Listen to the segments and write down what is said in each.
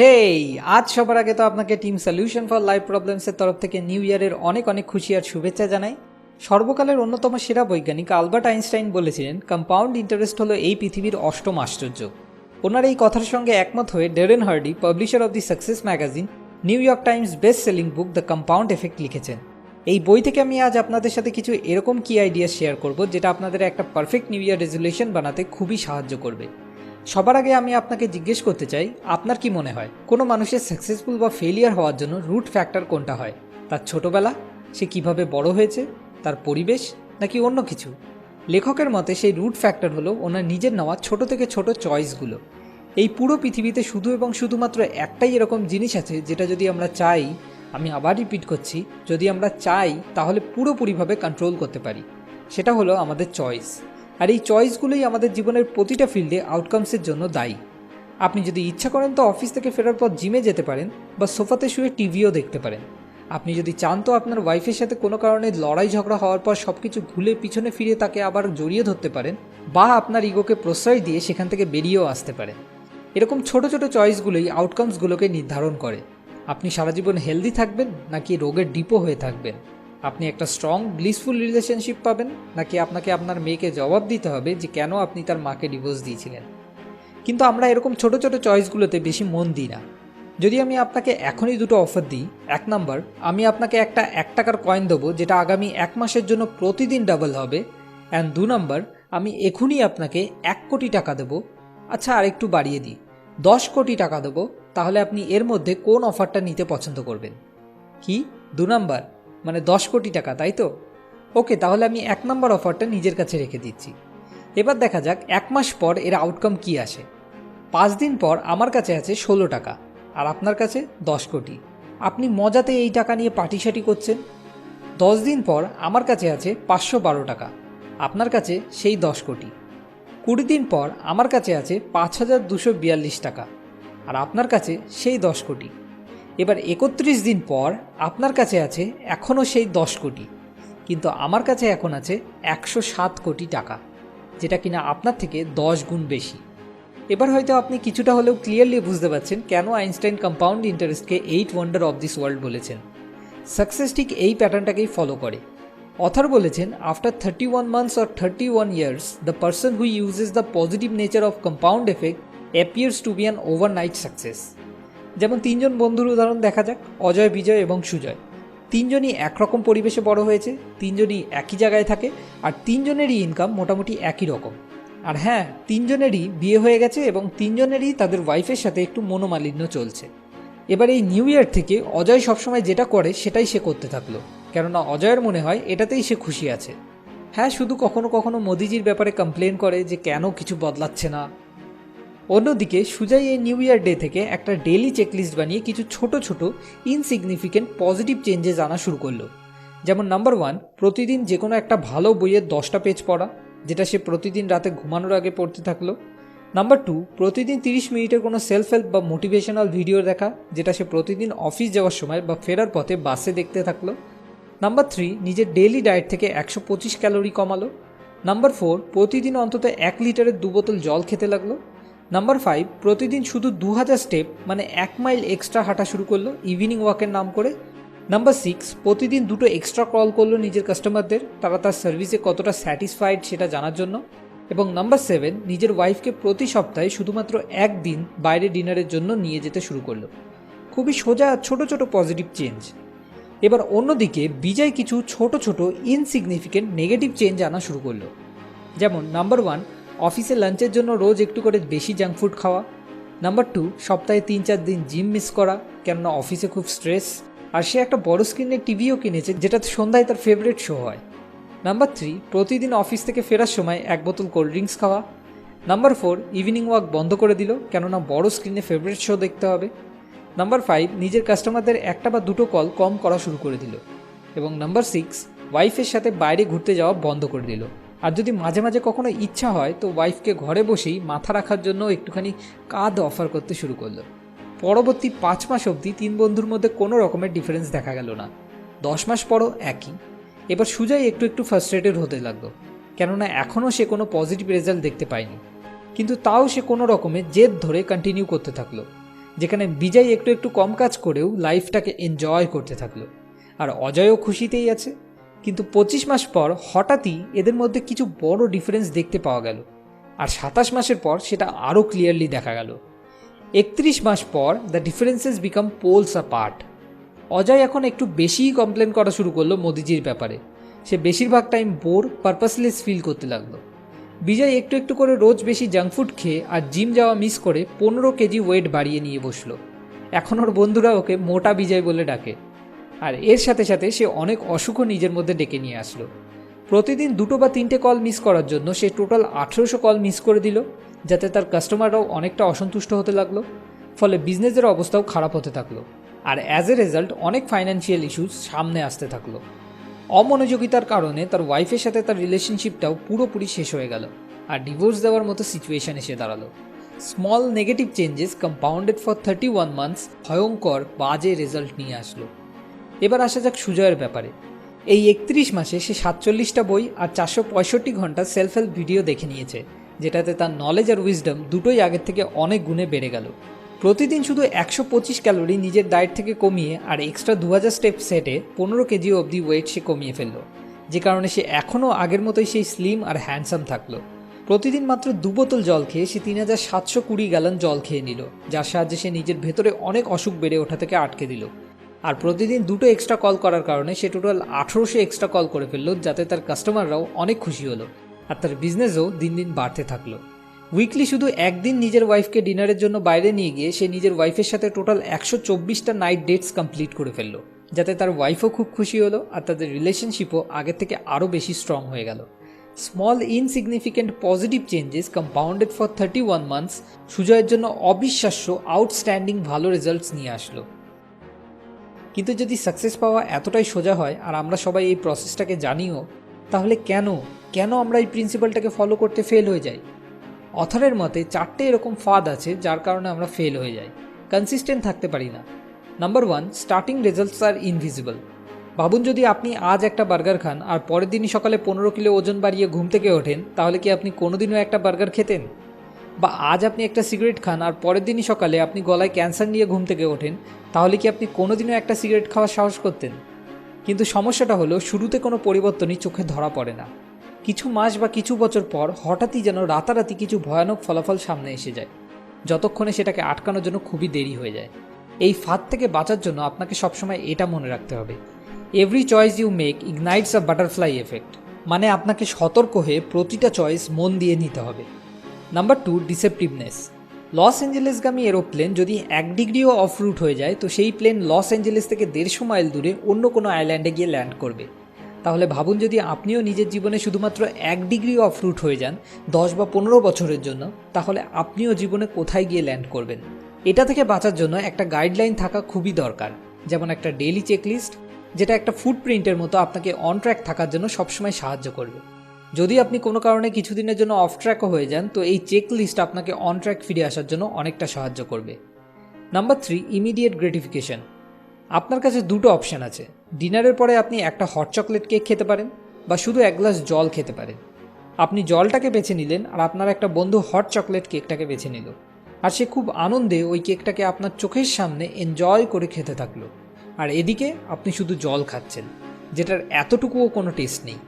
হেই আজ সবার আগে তো আপনাকে টিম সলিউশন ফর লাইফ প্রবলেমসের তরফ থেকে নিউ ইয়ারের অনেক অনেক খুশি আর শুভেচ্ছা জানাই। সর্বকালের অন্যতম সেরা বৈজ্ঞানিক আলবার্ট আইনস্টাইন বলেছিলেন কম্পাউন্ড ইন্টারেস্ট হলো এই পৃথিবীর অষ্টম আশ্চর্য। ওনার এই কথার সঙ্গে একমত হয়ে Darren Hardy publisher of the success magazine New York Times best selling book the compound effect লিখেছেন। এই বই থেকে আমি আজ আপনাদের সাথে কিছু এরকম কি আইডিয়া শেয়ার করব, যেটা আপনাদের একটা পারফেক্ট নিউ ইয়ার রেজলিউশন বানাতে খুবই সাহায্য করবে। সবার আগে আমি আপনাকে জিজ্ঞেস করতে চাই, আপনার কি মনে হয়, কোনো মানুষের সাকসেসফুল বা ফেলিয়ার হওয়ার জন্য রুট ফ্যাক্টর কোনটা হয়? তার ছোটবেলা, সে কীভাবে বড় হয়েছে, তার পরিবেশ, নাকি অন্য কিছু? লেখকের মতে সেই রুট ফ্যাক্টর হলো ওনার নিজের নেওয়া ছোট থেকে ছোট চয়েসগুলো এই পুরো পৃথিবীতে শুধু এবং শুধুমাত্র একটাই এরকম জিনিস আছে, যেটা যদি আমরা চাই, আমি আবার রিপিট করছি, যদি আমরা চাই, তাহলে পুরোপুরিভাবে কন্ট্রোল করতে পারি। সেটা হলো আমাদের চয়েস আর এই চয়েসগুলোই আমাদের জীবনের প্রতিটা ফিল্ডে আউটকামসের জন্য দায়ী। আপনি যদি ইচ্ছা করেন তো অফিস থেকে ফেরার পর জিমে যেতে পারেন বা সোফাতে শুয়ে টিভিও দেখতে পারেন। আপনি যদি চান তো আপনার ওয়াইফের সাথে কোনো কারণে লড়াই ঝগড়া হওয়ার পর সব কিছু ভুলে পিছনে ফিরে তাকে আবার জড়িয়ে ধরতে পারেন বা আপনার ইগোকে প্রশ্রয় দিয়ে সেখান থেকে বেরিয়েও আসতে পারেন। এরকম ছোট ছোট চয়েসগুলোই আউটকামসগুলোকে নির্ধারণ করে। আপনি সারা জীবন হেলদি থাকবেন নাকি রোগের ডিপো হয়ে থাকবেন? আপনি একটা স্ট্রং ব্লিসফুল রিলেশনশিপ পাবেন, নাকি আপনাকে আপনার মেয়েকে জবাব দিতে হবে যে কেন আপনি তার মাকে ডিভোর্স দিয়েছিলেন। কিন্তু আমরা এরকম ছোট ছোট চয়েসগুলোতে বেশি মন দিই না। যদি আমি আপনাকে এখনই দুটো অফার দিই, এক নাম্বার আমি আপনাকে একটা, এক টাকার কয়েন দেবো, যেটা আগামী এক মাসের জন্য প্রতিদিন ডাবল হবে অ্যান্ড দু নাম্বার আমি এখনই আপনাকে এক কোটি টাকা দেবো। আচ্ছা আর একটু বাড়িয়ে দিই। দশ কোটি টাকা দেবো, তাহলে আপনি এর মধ্যে কোন অফারটা নিতে পছন্দ করবেন? কি? দু নাম্বার মানে দশ কোটি টাকা, তাই তো? ওকে, তাহলে আমি এক নম্বর অফারটা নিজের কাছে রেখে দিচ্ছি। এবার দেখা যাক, এক মাস পর এর আউটকাম কি আসে। পাঁচ দিন পর আমার কাছে আছে ষোলো টাকা, আর আপনার কাছে দশ কোটি। আপনি মজাতে এই টাকা নিয়ে পার্টিসাটি করছেন? দশ দিন পর আমার কাছে আছে পাঁচশো বারো টাকা, আপনার কাছে সেই দশ কোটি। কুড়ি দিন পর আমার কাছে আছে পাঁচ হাজার দুশো বিয়াল্লিশ টাকা, আর আপনার কাছে সেই দশ কোটি। এবার একত্রিশ দিন পর আপনার কাছে আছে এখনও সেই দশ কোটি। কিন্তু আমার কাছে এখন আছে একশো সাত কোটি টাকা, যেটা কিনা আপনার থেকে দশ গুণ বেশি। এবার হয়তো আপনি কিছুটা হলেও ক্লিয়ারলি বুঝতে পারছেন কেন আইনস্টাইন কম্পাউন্ড ইন্টারেস্টকে eighth wonder of this world বলেছেন। সাকসেস ঠিক এই প্যাটার্নটাকেই ফলো করে। অথার বলেছেন after thirty one months or thirty one years the person who uses the positive nature of compound effect appears to be an overnight success যেমন তিনজন বন্ধুর উদাহরণ দেখা যাক, অজয়, বিজয় এবং সুজয়। তিনজনই একরকম পরিবেশে বড় হয়েছে, তিনজনই একই জায়গায় থাকে, আর তিনজনেরই ইনকাম মোটামুটি একই রকম। আর হ্যাঁ তিনজনেরই বিয়ে হয়ে গেছে এবং তিনজনেরই তাদের ওয়াইফের সাথে একটু মনোমালিন্য চলছে। এবার এই নিউ ইয়ার থেকে অজয় সবসময় যেটা করে সেটাই সে করতে থাকল, কেননা অজয়ের মনে হয় এটাতেই সে খুশি আছে। হ্যাঁ শুধু কখনো কখনো মোদিজির ব্যাপারে কমপ্লেন করে যে কেন কিছু বদলাচ্ছে না অন্যদিকে সুজাই এই নিউ ইয়ার ডে থেকে একটা ডেলি চেকলিস্ট বানিয়ে কিছু ছোট ছোট ইনসিগনিফিকেন্ট পজিটিভ চেঞ্জেস আনা শুরু করল। যেমন নাম্বার ওয়ান প্রতিদিন যে কোনো একটা ভালো বইয়ের দশটা পেজ পড়া, যেটা সে প্রতিদিন রাতে ঘুমানোর আগে পড়তে থাকল। নাম্বার টু প্রতিদিন তিরিশ মিনিটের কোনো সেলফ হেল্প বা মোটিভেশনাল ভিডিও দেখা, যেটা সে প্রতিদিন অফিস যাওয়ার সময় বা ফেরার পথে বাসে দেখতে থাকল। নাম্বার থ্রি নিজের ডেইলি ডায়েট থেকে একশো পঁচিশ ক্যালোরি কমালো। নাম্বার ফোর প্রতিদিন অন্তত এক লিটারের দু বোতল জল খেতে লাগল। নাম্বার ফাইভ প্রতিদিন শুধু দু হাজার স্টেপ মানে এক মাইল এক্সট্রা হাঁটা শুরু করল ইভিনিং ওয়াকের নাম করে। নাম্বার সিক্স প্রতিদিন দুটো এক্সট্রা কল করল নিজের কাস্টমারদের তারা তার সার্ভিসে কতটা স্যাটিসফাইড সেটা জানার জন্য। এবং নাম্বার সেভেন নিজের ওয়াইফকে প্রতি সপ্তাহে শুধুমাত্র একদিন বাইরে ডিনারের জন্য নিয়ে যেতে শুরু করল। খুবই সোজা, ছোট ছোট পজিটিভ চেঞ্জ এবার অন্যদিকে, বিজয় কিছু ছোট ছোট ইনসিগনিফিকেন্ট নেগেটিভ চেঞ্জ আনা শুরু করল। যেমন নাম্বার ওয়ান অফিসে লাঞ্চের জন্য রোজ একটু করে বেশি জাঙ্ক ফুড খাওয়া। নাম্বার টু সপ্তাহে তিন চার দিন জিম মিস করা, কেননা অফিসে খুব স্ট্রেস আর সে একটা বড় স্ক্রিনের টিভিও কিনেছে যেটা সন্ধ্যায় তার ফেভারিট শো হয়। নাম্বার থ্রি প্রতিদিন অফিস থেকে ফেরার সময় এক বোতল কোল্ড ড্রিঙ্কস খাওয়া। নাম্বার ফোর ইভিনিং ওয়াক বন্ধ করে দিল, কেননা বড় স্ক্রিনে ফেভারিট শো দেখতে হবে। নাম্বার ফাইভ নিজের কাস্টমারদের একটা বা দুটো কল কম করা শুরু করে দিল। এবং নাম্বার সিক্স ওয়াইফের সাথে বাইরে ঘুরতে যাওয়া বন্ধ করে দিল। আর যদি মাঝে মাঝে কখনো ইচ্ছা হয়, তো ওয়াইফকে ঘরে বসেই মাথা রাখার জন্য একটুখানি কাঁধ অফার করতে শুরু করল। পরবর্তী পাঁচ মাস অবধি তিন বন্ধুর মধ্যে কোনো রকমের ডিফারেন্স দেখা গেল না। দশ মাস পরও একই। এবার সুজয় একটু একটু ফার্স্ট্রেটেড হতে লাগল, কেননা এখনও সে কোনো পজিটিভ রেজাল্ট দেখতে পায়নি। কিন্তু তাও সে কোনো রকমে জেদ ধরে কন্টিনিউ করতে থাকল, যেখানে বিজয় একটু একটু কম কাজ করেও লাইফটাকে এনজয় করতে থাকল। আর অজয়ও খুশিতেই আছে। কিন্তু পঁচিশ মাস পর হঠাৎই এদের মধ্যে কিছু বড় ডিফারেন্স দেখতে পাওয়া গেল। আর সাতাশ মাসের পর সেটা আরও ক্লিয়ারলি দেখা গেল। একত্রিশ মাস পর the differences become poles apart Ajay এখন একটু বেশিই কমপ্লেন করা শুরু করল মোদিজির ব্যাপারে। সে বেশিরভাগ টাইম বোর পারপাসলেস ফিল করতে লাগল। বিজয় একটু একটু করে রোজ বেশি জাঙ্ক ফুড খেয়ে আর জিম যাওয়া মিস করে পনেরো কেজি ওয়েট বাড়িয়ে নিয়ে বসল। এখন ওর বন্ধুরা ওকে মোটা বিজয় বলে ডাকে। আর এর সাথে সাথে সে অনেক অসুখও নিজের মধ্যে ডেকে নিয়ে আসলো। প্রতিদিন দুটো বা তিনটে কল মিস করার জন্য সে টোটাল আঠেরোশো কল মিস করে দিল, যাতে তার কাস্টমাররাও অনেকটা অসন্তুষ্ট হতে লাগল, ফলে বিজনেসের অবস্থাও খারাপ হতে থাকল। আর অ্যাজ এ রেজাল্ট অনেক ফাইন্যান্সিয়াল ইস্যুস সামনে আসতে থাকল। অমনোযোগিতার কারণে তার ওয়াইফের সাথে তার রিলেশনশিপটাও পুরোপুরি শেষ হয়ে গেল আর ডিভোর্স দেওয়ার মতো সিচুয়েশন এসে দাঁড়াল। Small negative changes compounded for thirty one months ভয়ঙ্কর, বাজে রেজাল্ট নিয়ে আসলো। এবার আসা যাক সুজয়ের ব্যাপারে। এই একত্রিশ মাসে সে সাতচল্লিশটা বই আর চারশো পঁয়ষট্টি ঘণ্টা সেলফ হেল্প ভিডিও দেখে নিয়েছে, যেটাতে তার নলেজ আর উইজডম দুটোই আগের থেকে অনেক গুণে বেড়ে গেল। প্রতিদিন শুধু একশো পঁচিশ ক্যালোরি নিজের ডায়েট থেকে কমিয়ে আর এক্সট্রা দু হাজার স্টেপ সেটে পনেরো কেজি অবধি ওয়েট সে কমিয়ে ফেলল, যে কারণে সে এখনও আগের মতোই সেই স্লিম আর হ্যান্ডসাম থাকল। প্রতিদিন মাত্র দু বোতল জল খেয়ে সে তিন হাজার সাতশো কুড়ি গ্যালন জল খেয়ে নিল, যার সাহায্যে সে নিজের ভেতরে অনেক অসুখ বেড়ে ওঠা থেকে আটকে দিল। আর প্রতিদিন দুটো এক্সট্রা কল করার কারণে সে টোটাল আঠেরোশো এক্সট্রা কল করে ফেলল, যাতে তার কাস্টমাররাও অনেক খুশি হলো আর তার বিজনেসও দিন দিন বাড়তে থাকল। উইকলি শুধু একদিন নিজের ওয়াইফকে ডিনারের জন্য বাইরে নিয়ে গিয়ে সে নিজের ওয়াইফের সাথে টোটাল একশো চব্বিশটা নাইট ডেটস কমপ্লিট করে ফেলল, যাতে তার ওয়াইফও খুব খুশি হলো আর তাদের রিলেশনশিপও আগের থেকে আরও বেশি স্ট্রং হয়ে গেল। Small insignificant positive changes compounded for thirty one months সুজয়ের জন্য অবিশ্বাস্য আউটস্ট্যান্ডিং ভালো রেজাল্টস নিয়ে আসলো। কিন্তু যদি সাকসেস পাওয়া এতটাই সোজা হয় আর আমরা সবাই এই প্রসেসটাকে জানিও, তাহলে কেন কেন আমরা এই প্রিন্সিপালটাকে ফলো করতে ফেল হয়ে যাই? অথরের মতে চারটে এরকম ফাঁদ আছে যার কারণে আমরা ফেল হয়ে যাই। কনসিস্টেন্ট থাকতে পারি না। Number one starting results are invisible ভাবুন যদি আপনি আজ একটা বার্গার খান আর পরের দিনই সকালে পনেরো কিলো ওজন বাড়িয়ে ঘুম থেকে ওঠেন, তাহলে কি আপনি কোনোদিনও একটা বার্গার খেতেন? বা আজ আপনি একটা সিগারেট খান আর পরের দিনই সকালে আপনি গলায় ক্যান্সার নিয়ে ঘুম থেকে ওঠেন, তাহলে কি আপনি কোনোদিনও একটা সিগারেট খাওয়ার সাহস করতেন? কিন্তু সমস্যাটা হলো, শুরুতে কোনো পরিবর্তনই চোখে ধরা পড়ে না। কিছু মাস বা কিছু বছর পর হঠাৎই যেন রাতারাতি কিছু ভয়ানক ফলাফল সামনে এসে যায়। যতক্ষণে সেটাকে আটকানোর জন্য খুবই দেরি হয়ে যায়। এই ফাঁদ থেকে বাঁচার জন্য আপনাকে সবসময় এটা মনে রাখতে হবে। Every choice you make ignites a butterfly effect মানে আপনাকে সতর্ক হয়ে প্রতিটা চয়েস মন দিয়ে নিতে হবে। নাম্বার টু ডিসেপটিভনেস লস অ্যাঞ্জেলেসগামী এরোপ্লেন যদি এক ডিগ্রিও অফ রুট হয়ে যায়, তো সেই প্লেন লস অ্যাঞ্জেলেস থেকে দেড়শো মাইল দূরে অন্য কোনো আইল্যান্ডে গিয়ে ল্যান্ড করবে। তাহলে ভাবুন যদি আপনিও নিজের জীবনে শুধুমাত্র এক ডিগ্রি অফ রুট হয়ে যান, দশ বা পনেরো বছরের জন্য, তাহলে আপনিও জীবনে কোথায় গিয়ে ল্যান্ড করবেন? এটা থেকে বাঁচার জন্য একটা গাইডলাইন থাকা খুবই দরকার। যেমন একটা ডেইলি চেকলিস্ট যেটা একটা ফুটপ্রিন্টের মতো আপনাকে অন ট্র্যাক থাকার জন্য সবসময় সাহায্য করবে। যদি আপনি কোনো কারণে কিছুদিনের জন্য অফ ট্র্যাকও হয়ে যান, তো এই চেক লিস্ট আপনাকে অন ট্র্যাক ফিরে আসার জন্য অনেকটা সাহায্য করবে। নাম্বার থ্রি ইমিডিয়েট গ্রেটিফিকেশন আপনার কাছে দুটো অপশান আছে। ডিনারের পরে আপনি একটা হট চকলেট কেক খেতে পারেন, বা শুধু এক গ্লাস জল খেতে পারেন। আপনি জলটাকে বেছে নিলেন, আর আপনার একটা বন্ধু হট চকলেট কেকটাকে বেছে নিল। আর সে খুব আনন্দে ওই কেকটাকে আপনার চোখের সামনে এনজয় করে খেতে থাকল। আর এদিকে আপনি শুধু জল খাচ্ছেন, যেটার এতটুকুও কোনো টেস্ট নেই।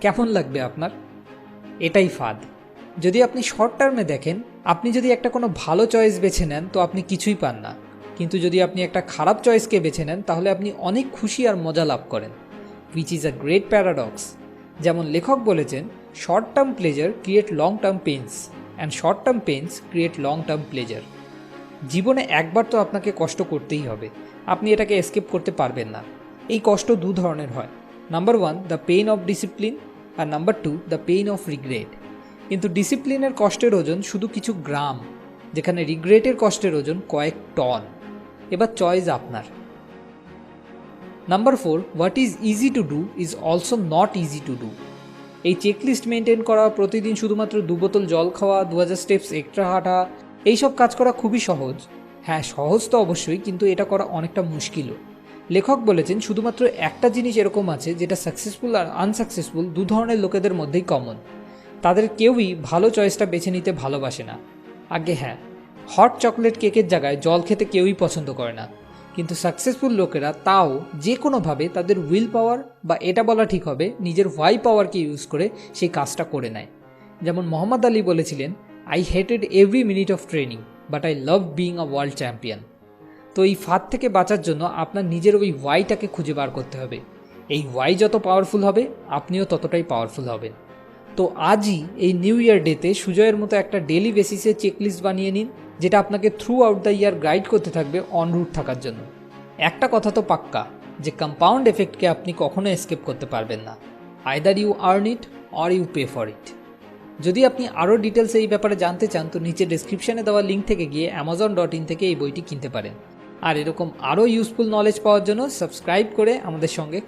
কেমন লাগবে আপনার? এটাই ফাঁদ। যদি আপনি শর্ট টার্মে দেখেন, আপনি যদি একটা কোনো ভালো চয়েস বেছে নেন, তো আপনি কিছুই পান না। কিন্তু যদি আপনি একটা খারাপ চয়েসকে বেছে নেন, তাহলে আপনি অনেক খুশি আর মজা লাভ করেন which is a great paradox যেমন লেখক বলেছেন short term pleasure create long term pains and short term pains create long term pleasure জীবনে একবার তো আপনাকে কষ্ট করতেই হবে, আপনি এটাকে এসকেপ করতে পারবেন না। এই কষ্ট দু ধরনের হয়। Number one the pain of discipline R number two the pain of regret কিন্তু ডিসিপ্লিনের কষ্টের ওজন শুধু কিছু গ্রাম, যেখানে রিগ্রেটের কষ্টের ওজন কয়েক টন এবার চয়েস আপনার। Number four what is easy to do is also not easy to do এই চেকলিস্ট মেনটেন করা, প্রতিদিন শুধুমাত্র দু বোতল জল খাওয়া, দু হাজার স্টেপস এক্সট্রা হাঁটা, এইসব কাজ করা খুবই সহজ। হ্যাঁ সহজ তো অবশ্যই, কিন্তু এটা করা অনেকটা মুশকিলও। লেখক বলেছেন, শুধুমাত্র একটা জিনিস এরকম আছে যেটা সাকসেসফুল আর আনসাকসেসফুল দু ধরনের লোকেদের মধ্যেই কমন তাদের কেউই ভালো চয়েসটা বেছে নিতে ভালোবাসে না। আগে হ্যাঁ হট চকলেট কেকের জায়গায় জল খেতে কেউই পছন্দ করে না। কিন্তু সাকসেসফুল লোকেরা তাও যে কোনোভাবে তাদের উইল পাওয়ার বা এটা বলা ঠিক হবে, নিজের ওয়াই পাওয়ারকে ইউজ করে সেই কাজটা করে নেয়। যেমন মোহাম্মদ আলী বলেছিলেন I hated every minute of training but I love being a world champion তো এই ফাঁদ থেকে বাঁচার জন্য আপনার নিজের ওই ওয়াইটাকে খুঁজে বার করতে হবে। এই ওয়াই যত পাওয়ারফুল হবে, আপনিও ততটাই পাওয়ারফুল হবেন। তো আজই এই নিউ ইয়ার ডেতে সুজয়ের মতো একটা ডেলি বেসিসে চেকলিস্ট বানিয়ে নিন, যেটা আপনাকে throughout the year guide করতে থাকবে অন রুট থাকার জন্য। একটা কথা তো পাক্কা, যে কম্পাউন্ড এফেক্টকে আপনি কখনো এসকেপ করতে পারবেন না। Either you earn it or you pay for it যদি আপনি আরও ডিটেলস এই ব্যাপারে জানতে চান, তো নিচে ডিসক্রিপশনে দেওয়া লিঙ্ক থেকে গিয়ে অ্যামাজন ডট ইন থেকে এই বইটি কিনতে পারেন। আর এরকম আরও ইউজফুল নলেজ পাওয়ার জন্য সাবস্ক্রাইব করে আমাদের সঙ্গে